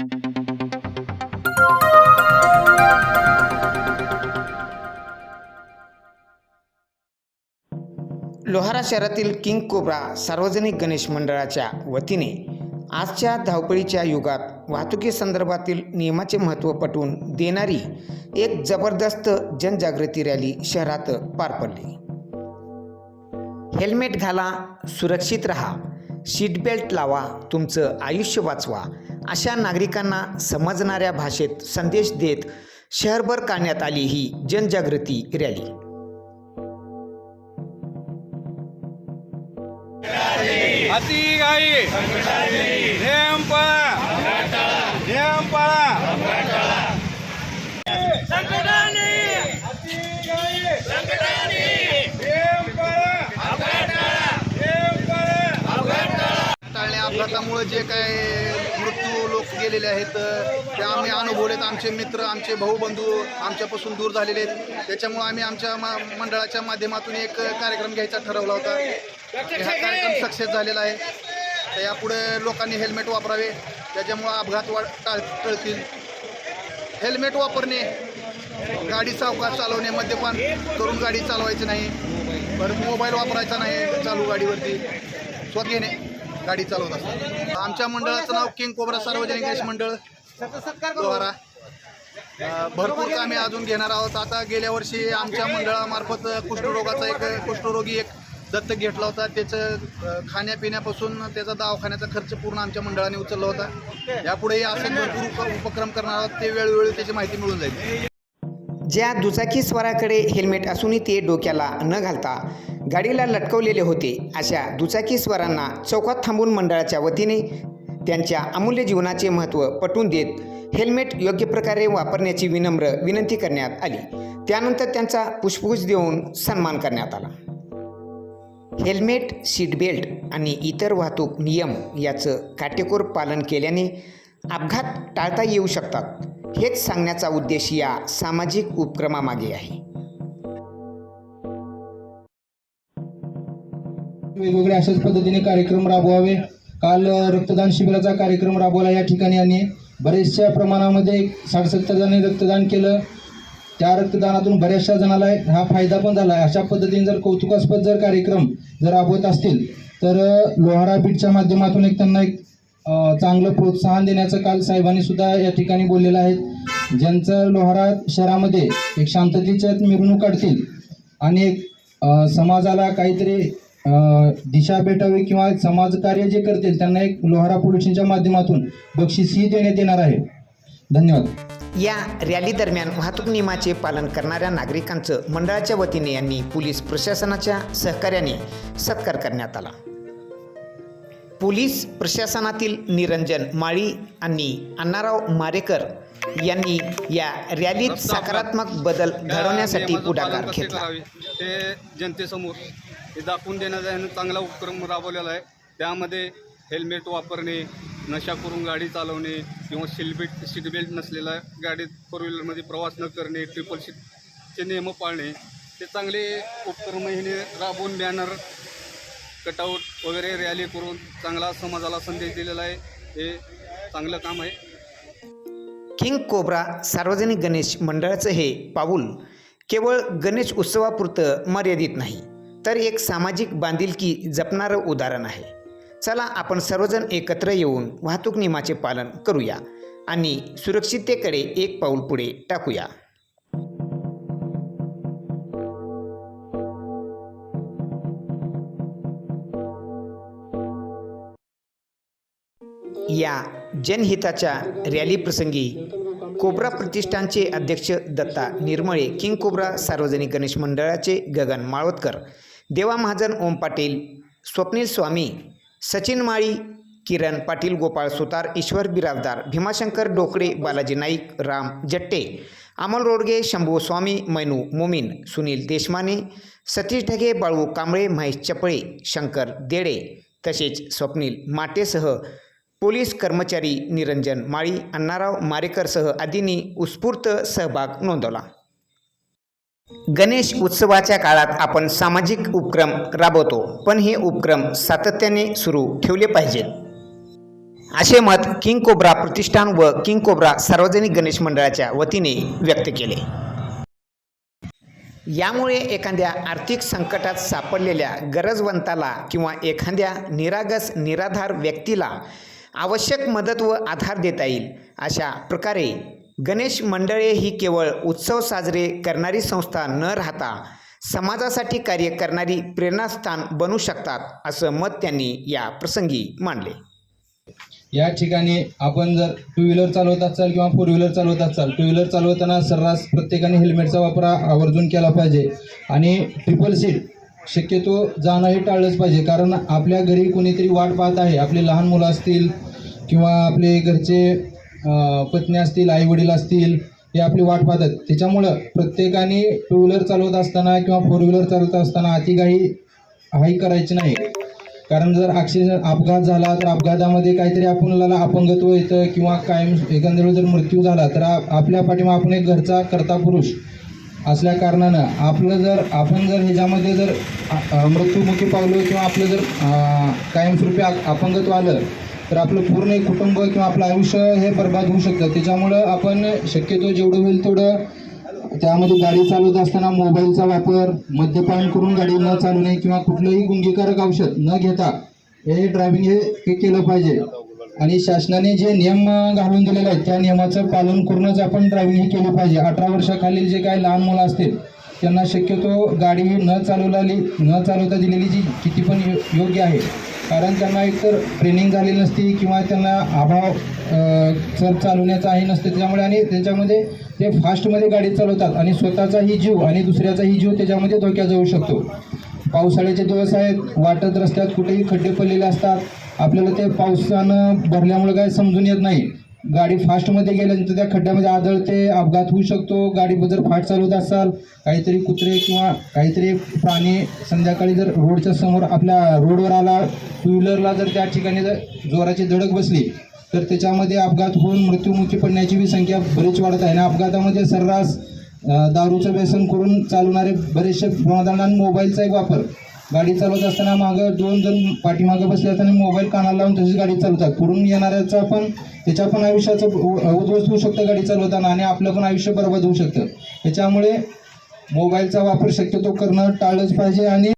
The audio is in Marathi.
लोहारा शहरातील किंग कोब्रा सार्वजनिक गणेश मंडळाच्या वतीने आजच्या धावपळीच्या युगात वाहतुकीसंदर्भातील नियमाचे महत्त्व पटवून देणारी एक जबरदस्त जनजागृती रॅली शहरात पार पडली. हेल्मेट घाला सुरक्षित राहा सीट बेल्ट लावा तुमचं आयुष्य वाचवा अशा नागरिकांना समजणाऱ्या भाषेत संदेश देत शहरभर काढण्यात आली ही जनजागृती रॅली. अति गाई नियम पाळा नियम पाळा टाळणे अपघातामुळे जे काय मृत्यू लोक गेलेले आहेत ते आम्ही अनुभवलेत आमचे मित्र आमचे भाऊ बंधू आमच्यापासून दूर झालेले आहेत. त्याच्यामुळे आम्ही आमच्या मा मंडळाच्या माध्यमातून एक कार्यक्रम घ्यायचा ठरवला होता. हा कार्यक्रम सक्सेस झालेला आहे. तर यापुढे लोकांनी हेल्मेट वापरावे. त्याच्यामुळं अपघात वाढ टाळ टळतील. हेल्मेट वापरणे गाडी सावकाश चालवणे मद्यपान करून गाडी चालवायची नाही. परत मोबाईल वापरायचा नाही चालू गाडीवरती. स्वतःने गाडी चालवत असतात. आमच्या मंडळाचं नाव किंग कोबरा सार्वजनिक गणेश मंडळ. लोहारा. भरपूर कामे अजून घेणार आहोत. आता गेल्या वर्षी आमच्या मंडळामार्फत कुष्ठरोगाचा एक कुष्ठरोगी एक दत्तक घेतला होता. त्याचं खाण्यापिण्यापासून त्याचा दवाखान्याचा खर्च पूर्ण आमच्या मंडळाने उचलला होता. यापुढेही असे भरपूर उपक्रम करणार आहोत. ते वेळोवेळी त्याची माहिती मिळून जाईल. ज्या दुचाकी स्वाराकडे हेल्मेट असूनही ते डोक्याला न घालता गाडीला लटकवलेले होते. अशा दुचाकीस्वरांना चौकात थांबून मंडळाच्या वतीने त्यांच्या अमूल्य जीवनाचे महत्त्व पटवून देत हेल्मेट योग्य प्रकारे वापरण्याची विनम्र विनंती करण्यात आली. त्यानंतर त्यांचा पुष्पगुच्छ देऊन सन्मान करण्यात आला. हेल्मेट सीटबेल्ट आणि इतर वाहतूक नियम याचं काटेकोर पालन केल्याने अपघात टाळता येऊ शकतात. हेच सांगण्याचा उद्देश या सामाजिक उपक्रमामागे आहे. वेगवेगळे अशाच पद्धतीने कार्यक्रम राबवावे. काल रक्तदान शिबिराचा कार्यक्रम राबवला या ठिकाणी आणि बरेचशा प्रमाणामध्ये साठ सत्तर जणांनी रक्तदान केलं. त्या रक्तदानातून बऱ्याचशा जणाला हा फायदा पण झाला. अशा पद्धतीने जर कौतुकास्पद जर कार्यक्रम जर राबवत असतील तर लोहारा बीटच्या माध्यमातून एक त्यांना एक चांगलं प्रोत्साहन देण्याचं काल साहेबांनी सुद्धा या ठिकाणी बोललेलं आहे. ज्यांचं लोहारा शहरामध्ये एक शांततेच्या मिरवणूक काढतील आणि एक समाजाला काहीतरी दिशा भेटावी किंवा समाजकार्य जे करतील त्यांना एक लोहारा पोलीस स्टेशनच्या माध्यमातून बक्षीसही देण्यात येणार आहे. धन्यवाद. या रॅली दरम्यान वाहतूक नियमाचे पालन करणाऱ्या नागरिकांचं मंडळाच्या वतीने यांनी पोलीस प्रशासनाच्या सहकार्याने सत्कार करण्यात आला. पोलीस प्रशासनातील निरंजन माळी आणि अण्णाराव मारेकर यांनी या रॅलीत सकारात्मक बदल घडवण्यासाठी पुढाकार घेतला. ते जनतेसमोर. हे दाखवून देण्याचा ह्यानं चांगला उपक्रम राबवलेला आहे. त्यामध्ये हेल्मेट वापरणे नशा करून गाडी चालवणे किंवा सीटबेल्ट सीट बेल्ट नसलेला गाडीत फोर व्हीलरमध्ये प्रवास न करणे ट्रिपल सीटचे नियम पाळणे ते चांगले उपक्रम हिने राबवून बॅनर कटआउट वगैरे रॅली करून चांगला समाजाला संदेश दिलेला आहे. हे चांगलं काम आहे. किंग कोब्रा सार्वजनिक गणेश मंडळाचं हे पाऊल केवळ गणेश उत्सवापुरतं मर्यादित नाही. तर एक सामाजिक बांधिलकी जपणारं उदाहरण आहे. चला आपण सर्वजण एकत्र येऊन वाहतूक नियमाचे पालन करूया आणि सुरक्षिततेकडे एक पाऊल पुढे टाकूया. या जनहिताच्या रॅलीप्रसंगी कोब्रा प्रतिष्ठानचे अध्यक्ष दत्ता निर्मळे किंग कोब्रा सार्वजनिक गणेश मंडळाचे गगन माळवतकर देवा महाजन ओम पाटील स्वप्नील स्वामी सचिन माळी किरण पाटील गोपाळ सुतार ईश्वर बिरावदार भीमाशंकर डोकळे बालाजी नाईक राम जट्टे अमोल रोडगे शंभू स्वामी मैनू मोमीन सुनील देशमाने सतीश ढगे बाळू कांबळे महेश चपळे शंकर देडे तसेच स्वप्नील माटेसह पोलीस कर्मचारी निरंजन माळी अण्णाराव मारेकरसह आदींनी उत्स्फूर्त सहभाग नोंदवला. गणेश उत्सवाच्या काळात आपण सामाजिक उपक्रम राबवतो पण हे उपक्रम सातत्याने सुरू ठेवले पाहिजेत. असे मत किंग कोब्रा प्रतिष्ठान व किंग कोब्रा सार्वजनिक गणेश मंडळाच्या वतीने व्यक्त केले. यामुळे एखाद्या आर्थिक संकटात सापडलेल्या गरजवंताला किंवा एखाद्या निरागस निराधार व्यक्तीला आवश्यक मदत व आधार देता येईल. अशा प्रकारे गणेश मंडळे ही केवळ उत्सव साजरे करणारी संस्था न राहता समाजासाठी कार्य करणारी प्रेरणास्थान बनू शकतात असं मत त्यांनी या प्रसंगी मांडले या ठिकाणी आपण जर टू व्हीलर चालवत असाल किंवा फोर व्हीलर चालवत असाल टू व्हीलर चालवताना सर्रास प्रत्येकाने हेल्मेटचा वापर आवर्जून केला पाहिजे. आणि ट्रिपल सीट शक्यतो जाणं हे टाळलंच पाहिजे. कारण आपल्या घरी कोणीतरी वाट पाहत आहे. आपले लहान मुलं असतील किंवा आपले घरचे पत्नी असतील आई वडील असतील हे आपली वाट पाहतात. त्याच्यामुळं प्रत्येकाने टू व्हीलर चालवत असताना किंवा फोर व्हीलर चालवत असताना अतिघाई हाई करायची नाही. कारण जर ॲक्सिडेंट अपघात झाला तर अपघातामध्ये काहीतरी आपल्याला अपंगत्व येतं किंवा कायम एखाद्या जर मृत्यू झाला तर आपल्या पाठीमा आपण एक घरचा कर्ता पुरुष असल्या कारणानं आपलं जर आपण जर ह्याच्यामध्ये जर मृत्यूमुखी पावलो किंवा आपलं जर कायमस्वरूपी अपंगत्व आलं तर आपलं पूर्ण एक कुटुंब किंवा आपलं आयुष्य हे बर्बाद होऊ शकतं. त्याच्यामुळं आपण शक्यतो जेवढं होईल तेवढं त्यामध्ये गाडी चालवत असताना मोबाईलचा वापर मद्यपान करून गाडी न चालवणे किंवा कुठलंही गुंगीकारक औषध न घेता हे ड्रायव्हिंग हे हे केलं पाहिजे. आणि शासनाने जे नियम घालून दिलेले आहेत त्या नियमाचं पालन करूनच आपण ड्रायव्हिंग हे केलं पाहिजे. अठरा वर्षाखालील जे काही लहान मुलं असतील त्यांना शक्यतो गाडी न चालवलेली न चालवता दिलेली जी किती पण यो- योग्य आहे. कारण त्यांना एकतर ट्रेनिंग झालेली नसती किंवा त्यांना अभाव सर चालवण्याचा आहे नसते त्याच्यामुळे आणि त्यांच्यामध्ये ते फास्टमध्ये गाडी चालवतात आणि स्वतःचाही जीव आणि दुसऱ्याचाही जीव त्याच्यामध्ये धोक्यात जाऊ शकतो. पावसाळ्याचे दिवस आहेत वाटत रस्त्यात कुठेही खड्डे पडलेले असतात आपल्याला ते पावसानं भरल्यामुळे काय समजून येत नाही. गाडी फास्टमध्ये गेल्यानंतर त्या खड्ड्यामध्ये आदळते अपघात होऊ शकतो. गाडी जर फास्ट चालवत असाल काहीतरी कुत्रे किंवा काहीतरी प्राणी संध्याकाळी जर रोडच्या समोर आपल्या रोडवर आला टू व्हीलरला जर त्या ठिकाणी जर जोराची धडक बसली तर त्याच्यामध्ये अपघात होऊन मृत्युमुखी पडण्याची बी संख्या बरीच वाढत आहे. आणि अपघातामध्ये सर्रास दारूचं व्यसन करून चालवणारे बरेचसे प्रमाणात मोबाईलचाही मोबाईलचा एक वापर गाडी चालवत असताना मागं दोन जण पाठीमागं बसले असताना मोबाईल कानाला लावून तशीच गाडी चालवतात. पुढून येणाऱ्याचा पण त्याच्या पण आयुष्याचं उ- उद्ध्वस्त होऊ शकतं गाडी चालवताना आणि आपलं पण आयुष्य बरबाद होऊ शकतं. त्याच्यामुळे मोबाईलचा वापर शक्यतो करणं टाळलंच पाहिजे आणि